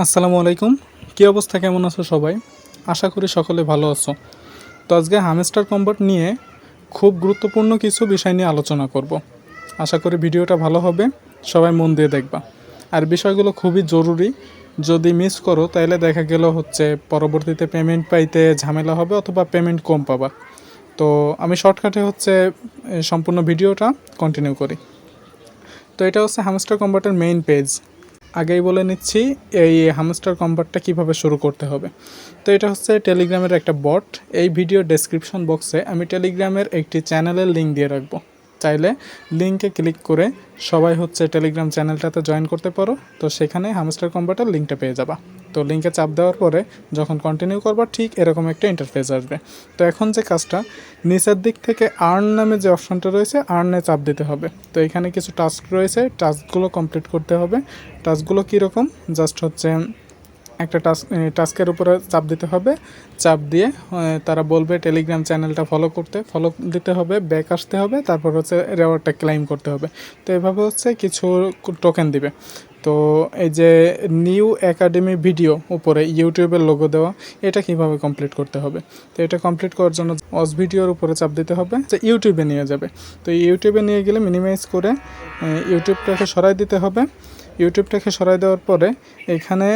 আসসালামু আলাইকুম। কী অবস্থা? কেমন আছো সবাই? আশা করি সকলে ভালো আছো। তো আজকে হামেস্টার কম্বাট নিয়ে খুব গুরুত্বপূর্ণ কিছু বিষয় নিয়ে আলোচনা করব। আশা করি ভিডিওটা ভালো হবে, সবাই মন দিয়ে দেখবা। আর বিষয়গুলো খুবই জরুরি, যদি মিস করো তাহলে দেখা গেল হচ্ছে পরবর্তীতে পেমেন্ট পাইতে ঝামেলা হবে অথবা পেমেন্ট কম পাবা। তো আমি শর্টকাটে হচ্ছে সম্পূর্ণ ভিডিওটা কন্টিনিউ করি। তো এটা হচ্ছে হামস্টার কম্বাটের মেইন পেজ আগেই বলে নিচ্ছি, এই হামস্টার কম্পার্টটা কীভাবে শুরু করতে হবে। তো এটা হচ্ছে টেলিগ্রামের একটা বট এই ভিডিও ডেসক্রিপশন বক্সে আমি টেলিগ্রামের একটি চ্যানেলের লিঙ্ক দিয়ে রাখব। চাইলে লিঙ্কে ক্লিক করে সবাই হচ্ছে টেলিগ্রাম চ্যানেলটাতে জয়েন করতে পারো। তো সেখানে হামস্টার কম্বাটের লিঙ্কটা পেয়ে যাবা। তো লিঙ্কে চাপ দেওয়ার পরে যখন কন্টিনিউ করবা, ঠিক এরকম একটা ইন্টারফেস আসবে। তো এখন যে কাজটা, নিচের দিক থেকে আর্ন নামে যে অপশনটা রয়েছে আর্নে চাপ দিতে হবে। তো এখানে কিছু টাস্ক রয়েছে টাস্কগুলো কমপ্লিট করতে হবে। টাস্কগুলো কীরকম? জাস্ট হচ্ছে একটা টাস্ক টাস্কের উপরে চাপ দিতে হবে। চাপ দিয়ে তারা বলবে টেলিগ্রাম চ্যানেলটা ফলো করতে ফলো দিতে হবে ব্যাক আসতে হবে, তারপর হচ্ছে রেওয়ার্ডটা ক্লাইম করতে হবে। তো এভাবে হচ্ছে কিছু টোকেন দিবে। তো এই যে নিউ একাডেমি ভিডিও উপরে ইউটিউবের লোগো দেওয়া, এটা কীভাবে কমপ্লিট করতে হবে? তো এটা কমপ্লিট করার জন্য অস ভিডিওর উপরে চাপ দিতে হবে যে ইউটিউবে নিয়ে যাবে। তো ইউটিউবে নিয়ে গেলে মিনিমাইজ করে ইউটিউবটাকে সরাই দিতে হবে। ইউটিউবটাকে সরাই দেওয়ার পরে এখানে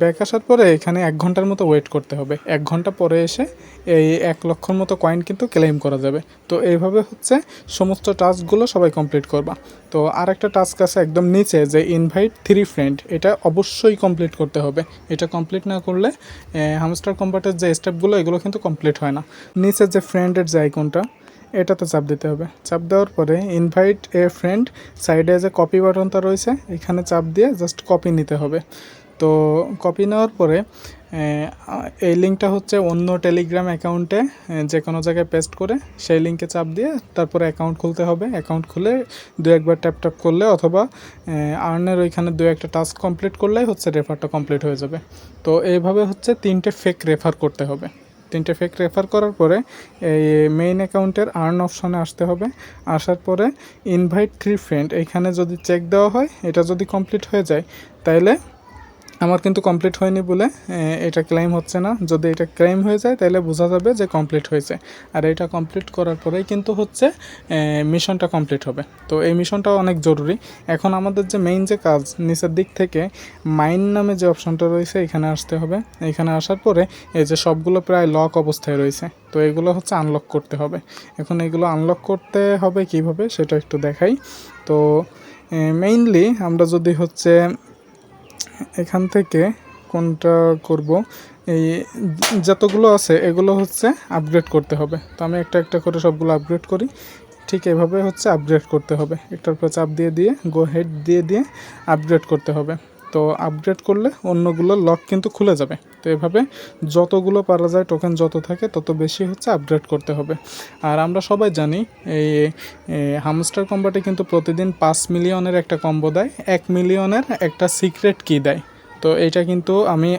ব্যাক আসার পরে এখানে এক ঘণ্টার মতো ওয়েট করতে হবে। এক ঘণ্টা পরে এসে এই এক লক্ষর মতো কয়েন কিন্তু ক্লেম করা যাবে। তো এইভাবে হচ্ছে সমস্ত টাস্কগুলো সবাই কমপ্লিট করবা। তো আর একটা টাস্ক আছে একদম নিচে যে ইনভাইট থ্রি ফ্রেন্ড এটা অবশ্যই কমপ্লিট করতে হবে। এটা কমপ্লিট না করলে হামস্টার কম্পার্টের যে স্টেপগুলো এগুলো কিন্তু কমপ্লিট হয় না। নিচে যে ফ্রেন্ডের যে আইকনটা এটাতে চাপ দিতে হবে। চাপ দেওয়ার পরে ইনভাইট এ ফ্রেন্ড সাইডে যে কপি বাটনটা রয়েছে, এখানে চাপ দিয়ে জাস্ট কপি নিতে হবে। তো কপি নেওয়ার পরে এই লিঙ্কটা হচ্ছে অন্য টেলিগ্রাম অ্যাকাউন্টে যে কোনো জায়গায় পেস্ট করে সেই লিঙ্কে চাপ দিয়ে তারপরে অ্যাকাউন্ট খুলতে হবে। অ্যাকাউন্ট খুলে দু একবার ট্যাপ ট্যাপ করলে অথবা আর্নের ওইখানে দু একটা টাস্ক কমপ্লিট করলেই হচ্ছে রেফারটা কমপ্লিট হয়ে যাবে। তো এইভাবে হচ্ছে তিনটে ফেক রেফার করতে হবে। তিনটে ফেক রেফার করার পরে এই মেইন অ্যাকাউন্টের আর্ন অপশনে আসতে হবে। আসার পরে ইনভাইট থ্রি ফ্রেন্ড এইখানে যদি চেক দেওয়া হয়, এটা যদি কমপ্লিট হয়ে যায়, তাইলে আমার কিন্তু কমপ্লিট হয়নি বলে এটা ক্লেম হচ্ছে না। যদি এটা ক্লেম হয়ে যায়, তাহলে বোঝা যাবে যে কমপ্লিট হয়েছে। আর এটা কমপ্লিট করার পরেই কিন্তু হচ্ছে মিশনটা কমপ্লিট হবে। তো এই মিশনটা অনেক জরুরি। এখন আমাদের যে মেইন যে কাজ, নিচের দিক থেকে মাইন নামে যে অপশনটা রয়েছে, এখানে আসতে হবে। এখানে আসার পরে এই যে সবগুলো প্রায় লক অবস্থায় রয়েছে। তো এগুলো হচ্ছে আনলক করতে হবে। এখন এগুলো আনলক করতে হবে কীভাবে, সেটা একটু দেখাই। তো মেইনলি আমরা যদি হচ্ছে এখান থেকে কোনটা করব? এই যতগুলো আছে, এগুলো হচ্ছে আপগ্রেড করতে হবে। তো আমি একটা একটা করে সবগুলো আপগ্রেড করি। ঠিক এভাবে হচ্ছে আপগ্রেড করতে হবে। একটার পর চাপ দিয়ে দিয়ে গো হেড দিয়ে দিয়ে আপগ্রেড করতে হবে। তো আপগ্রেড করলে অন্যগুলো লক কিন্তু খুলে যাবে। তো এভাবে যতগুলো পারা যায় টোকেন যত থাকে তত বেশি হচ্ছে আপগ্রেড করতে হবে। আর আমরা সবাই জানি এই হামস্টার কম্বাটে কিন্তু প্রতিদিন পাঁচ মিলিয়নের একটা কম্বো দেয়, এক মিলিয়নের একটা সিক্রেট কি দেয়। তো এটা কিন্তু আমি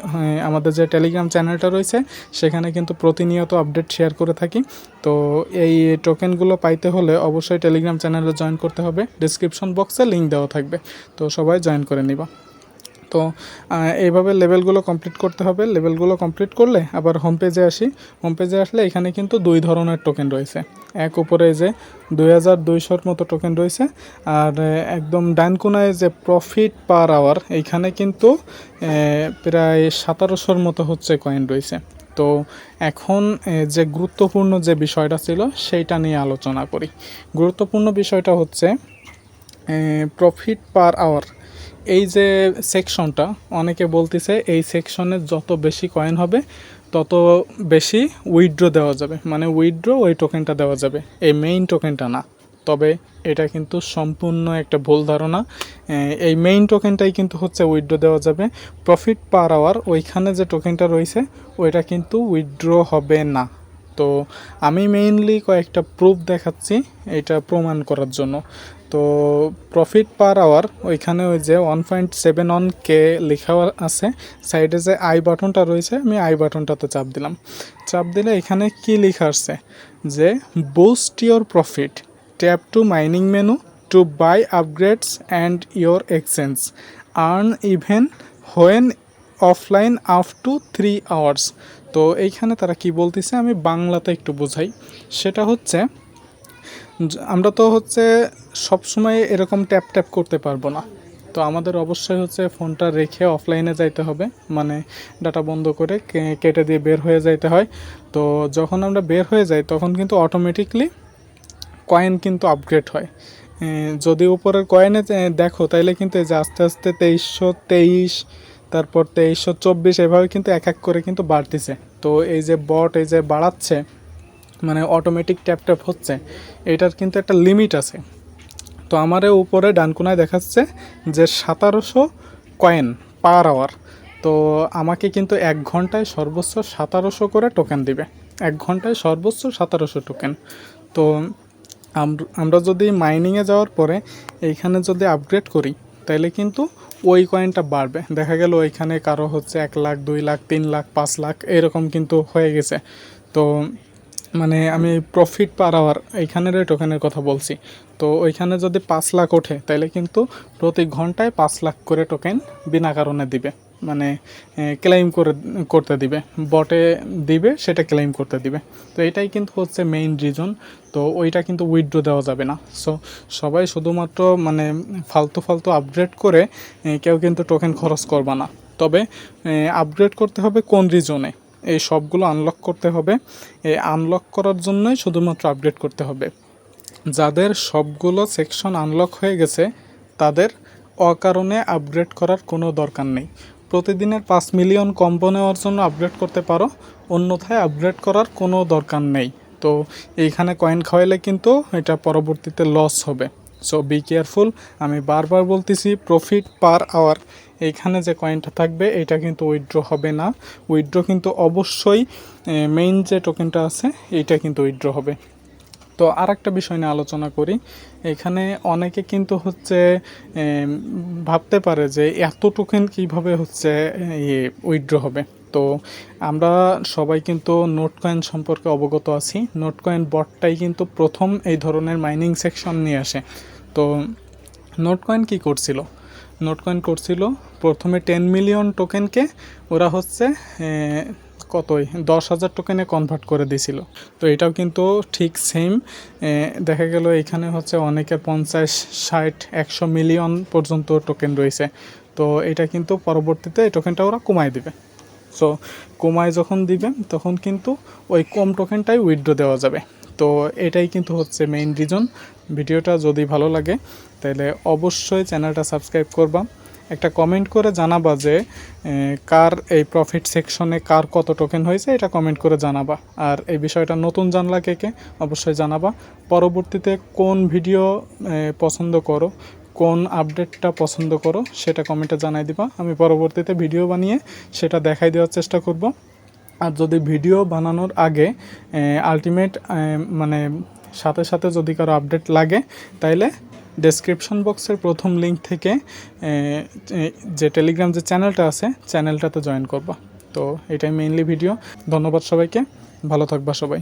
আমাদের যে টেলিগ্রাম চ্যানেলটা রয়েছে, সেখানে কিন্তু প্রতিনিয়ত আপডেট শেয়ার করে থাকি। তো এই টোকেনগুলো পাইতে হলে অবশ্যই টেলিগ্রাম চ্যানেলে জয়েন করতে হবে। ডিসক্রিপশন বক্সে লিঙ্ক দেওয়া থাকবে। তো সবাই জয়েন করে নিবা। তো এইভাবে লেভেলগুলো কমপ্লিট করতে হবে। লেভেলগুলো কমপ্লিট করলে আবার হোম পেজে আসি। হোম পেজে আসলে এখানে কিন্তু দুই ধরনের টোকেন রয়েছে। এক উপরে যে দুই হাজার দুইশোর মতো টোকেন রয়েছে, আর একদম ডান কোনায় যে প্রফিট পার আওয়ার এইখানে কিন্তু প্রায় সতেরোশোর মতো হচ্ছে কয়েন রয়েছে। তো, এখন যে গুরুত্বপূর্ণ যে বিষয়টা ছিল, সেইটা নিয়ে আলোচনা করি। গুরুত্বপূর্ণ বিষয়টা হচ্ছে প্রফিট পার আওয়ার এই যে সেকশনটা অনেকে বলতেছে এই সেকশনে যত বেশি কয়েন হবে, তত বেশি উইথড্র দেওয়া যাবে। মানে উইথড্র ওই টোকেনটা দেওয়া যাবে। এই মেইন টোকেনটা না। তবে এটা কিন্তু সম্পূর্ণ একটা ভুল ধারণা। এই মেইন টোকেনটাই কিন্তু হচ্ছে উইথড্র দেওয়া যাবে। প্রফিট পার আওয়ার ওইখানে যে টোকেনটা রয়েছে, ওইটা কিন্তু উইথড্র হবে না। তো আমি মেইনলি কয়েকটা প্রুফ দেখাচ্ছি, এটা প্রমাণ করার জন্য। তো প্রফিট পার আওয়ার ওইখানে ওই যে one point seven on K লেখা আছে সাইডে যে আই বাটনটা রয়েছে, আমি আই বাটনটাতে চাপ দিলাম। চাপ দিলে এখানে কি লেখা আসছে যে boost your profit tap to mining menu to buy upgrades and your exchange earn even when offline up to three hours তো এইখানে তারা কি বলতেছে? আমি বাংলাতে একটু বোঝাই। সেটা হচ্ছে আমরা তো হচ্ছে সব সময় এরকম ট্যাপ ট্যাপ করতে পারব না। তো আমাদের অবশ্যই হচ্ছে ফোনটা রেখে অফলাইনে যাইতে হবে। মানে ডাটা বন্ধ করে কেটে দিয়ে বের হয়ে যাইতে হয়। তো যখন আমরা বের হয়ে যাই, তখন কিন্তু অটোমেটিকলি কয়েন কিন্তু আপগ্রেড হয়। যদি উপরের কয়েনে দেখো, তাইলে কিন্তু এই যে আস্তে আস্তে তেইশশো তেইশ, তারপর তেইশশো চব্বিশ, এভাবে কিন্তু এক এক করে কিন্তু বাড়তিছে। তো এই যে বট এই যে বাড়াচ্ছে মানে অটোমেটিক ট্যাপ ট্যাপ হচ্ছে, এটার কিন্তু একটা লিমিট আছে। তো আমার উপরে ডানকুনায় দেখাচ্ছে যে সতেরোশো কয়েন পার আওয়ার তো আমাকে কিন্তু এক ঘন্টায় সর্বোচ্চ সতেরোশো করে টোকেন দিবে। এক ঘন্টায় সর্বোচ্চ সতেরোশো টোকেন তো আমরা যদি মাইনিংয়ে যাওয়ার পরে এইখানে যদি আপগ্রেড করি তাহলে কিন্তু ওই কয়েনটা বাড়বে। দেখা গেল ওইখানে কারও হচ্ছে এক লাখ, দুই লাখ, তিন লাখ, পাঁচ লাখ, এরকম কিন্তু হয়ে গেছে। তো মানে আমি প্রফিট পার আওয়ার এইখানের টোকেনের কথা বলছি। তো ওইখানে যদি পাঁচ লাখ ওঠে তাহলে কিন্তু প্রতি ঘন্টায় পাঁচ লাখ করে টোকেন বিনা কারণে দিবে। মানে ক্লেম করে, করতে দিবে। বটে দিবে, সেটা ক্লেম করতে দিবে। তো এটাই কিন্তু হচ্ছে মেইন রিজন তো ওইটা কিন্তু উইথড্র দেওয়া যাবে না। সো সবাই শুধুমাত্র মানে ফালতু ফালতু আপগ্রেড করে কেউ কিন্তু টোকেন খরচ করবা না। তবে আপগ্রেড করতে হবে কোন রিজনে এই সবগুলো আনলক করতে হবে। এই আনলক করার জন্যই শুধুমাত্র আপডেট করতে হবে। যাদের সবগুলো সেকশন আনলক হয়ে গেছে, তাদের অকারণে আপগ্রেড করার কোনো দরকার নেই। প্রতিদিনের পাঁচ মিলিয়ন কম্বো নেওয়ার জন্য আপগ্রেড করতে পারো, অন্যথায় আপগ্রেড করার কোনো দরকার নেই। তো এইখানে কয়েন খাওয়াইলে কিন্তু এটা পরবর্তীতে লস হবে। সো বি কেয়ারফুল আমি বারবার বলতেছি প্রফিট পার আওয়ার এইখানে যে কয়েনটা থাকবে এটা কিন্তু উইথড্র হবে না। উইথড্র কিন্তু অবশ্যই মেইন যে টোকেনটা আছে, এইটা কিন্তু উইথড্র হবে। তো আর একটা বিষয় নিয়ে আলোচনা করি। এখানে অনেকে কিন্তু হচ্ছে ভাবতে পারে যে এত টোকেন কীভাবে হচ্ছে উইথড্র হবে। তো আমরা সবাই কিন্তু নোট কয়েন সম্পর্কে অবগত আছি। নোট কয়েন বটটাই কিন্তু প্রথম এই ধরনের মাইনিং সেকশন নিয়ে আসে। তো নোট কয়েন কী করছিল? নোট কয়েন করছিল। প্রথমে টেন মিলিয়ন টোকেনকে ওরা হচ্ছে কতই? দশ হাজার টোকেনে কনভার্ট করে দিয়েছিল তো এটাও কিন্তু ঠিক সেম দেখা গেল এখানে হচ্ছে অনেকের পঞ্চাশ, ষাট, একশো মিলিয়ন পর্যন্ত টোকেন রয়েছে। তো এটা কিন্তু পরবর্তীতে এই টোকেনটা ওরা কমায় দিবে। সো কমায় যখন দিবেন তখন কিন্তু ওই কম টোকেনটাই উইথড্র দেওয়া যাবে। তো এটাই কিন্তু হচ্ছে মেইন রিজন ভিডিওটা যদি ভালো লাগে তাহলে অবশ্যই চ্যানেলটা সাবস্ক্রাইব করবা। একটা কমেন্ট করে জানাবা যে কার এই প্রফিট সেকশনে কার কত টোকেন হয়েছে, এটা কমেন্ট করে জানাবা। আর এই বিষয়টা নতুন জানলা কে কে, অবশ্যই জানাবা। পরবর্তীতে কোন ভিডিও পছন্দ করো কোন আপডেটটা পছন্দ করো সেটা কমেন্টে জানাই দিবা। আমি পরবর্তীতে ভিডিও বানিয়ে সেটা দেখাই দেওয়ার চেষ্টা করব। আর যদি ভিডিও বানানোর আগে আলটিমেট মানে সাথে সাথে যদি কারও আপডেট লাগে, তাইলে ডেসক্রিপশন বক্সের প্রথম লিঙ্ক থেকে যে টেলিগ্রাম যে চ্যানেলটা আছে চ্যানেলটাতে জয়েন করবা। তো এটাই মেইনলি ভিডিও ধন্যবাদ সবাইকে। ভালো থাকবা সবাই।